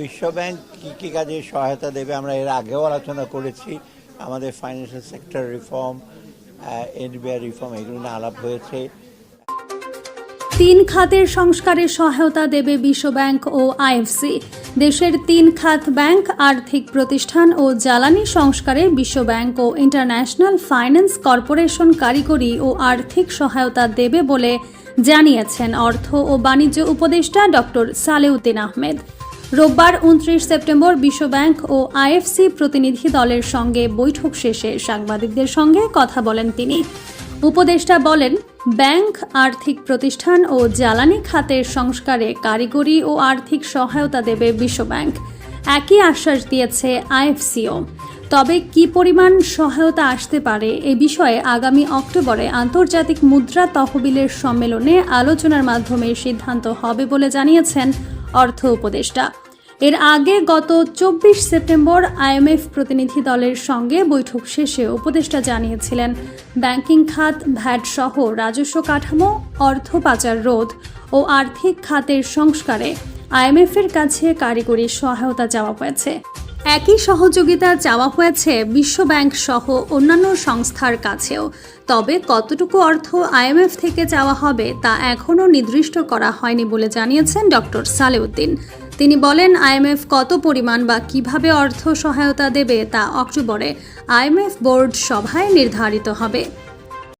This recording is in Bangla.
বিশ্বব্যাংক কী কী কাজে সহায়তা দেবে আমরা এর আগেও আলোচনা করেছি। আমাদের financial sector reform NBR reform এগুলো নিয়ে আলাপ হয়েছে। তিন খাতের সংস্কারে সহায়তা দেবে বিশ্বব্যাংক ও আইএফসি। দেশের তিন খাত ব্যাংক, আর্থিক প্রতিষ্ঠান ও জ্বালানি সংস্কারে বিশ্বব্যাংক ও ইন্টারন্যাশনাল ফাইন্যান্স কর্পোরেশন কারিগরি ও আর্থিক সহায়তা দেবে বলে জানিয়েছেন অর্থ ও বাণিজ্য উপদেষ্টা ডক্টর সালেউদ্দিন আহমেদ। রোববার উনত্রিশ সেপ্টেম্বর বিশ্বব্যাংক ও আইএফসি প্রতিনিধি দলের সঙ্গে বৈঠক শেষে সাংবাদিকদের সঙ্গে কথা বলেন তিনি। উপদেষ্টা বলেন, ব্যাংক, আর্থিক প্রতিষ্ঠান ও জ্বালানি খাতের সংস্কারে কারিগরি ও আর্থিক সহায়তা দেবে বিশ্বব্যাংক একই আশ্বাস দিয়েছে আইএফসিও। তবে কি পরিমাণ সহায়তা আসতে পারে এ বিষয়ে আগামী অক্টোবরে আন্তর্জাতিক মুদ্রা তহবিলের সম্মেলনে আলোচনার মাধ্যমে সিদ্ধান্ত হবে বলে জানিয়েছেন অর্থ উপদেষ্টা। এর আগে গত চব্বিশ সেপ্টেম্বর আইএমএফ প্রতিনিধি দলের সঙ্গে বৈঠক শেষে উপদেষ্টা জানিয়েছিলেন, ব্যাংকিং খাত, ভ্যাট সহ রাজস্ব কাঠামো, অর্থ পাচার রোধ ও আর্থিক খাতের সংস্কারে আইএমএফের কাছে কারিগরি সহায়তা চাওয়া হয়েছে। একই সহযোগিতা চাওয়া হয়েছে বিশ্বব্যাংক সহ অন্যান্য সংস্থার কাছেও। তবে কতটুকু অর্থ আইএমএফ থেকে চাওয়া হবে তা এখনও নির্দিষ্ট করা হয়নি বলে জানিয়েছেন ডক্টর সালেউদ্দিন। তিনি বলেন, আইএমএফ কত পরিমাণ বা কীভাবে অর্থ সহায়তা দেবে তা অক্টোবরে আইএমএফ বোর্ড সভায় নির্ধারিত হবে।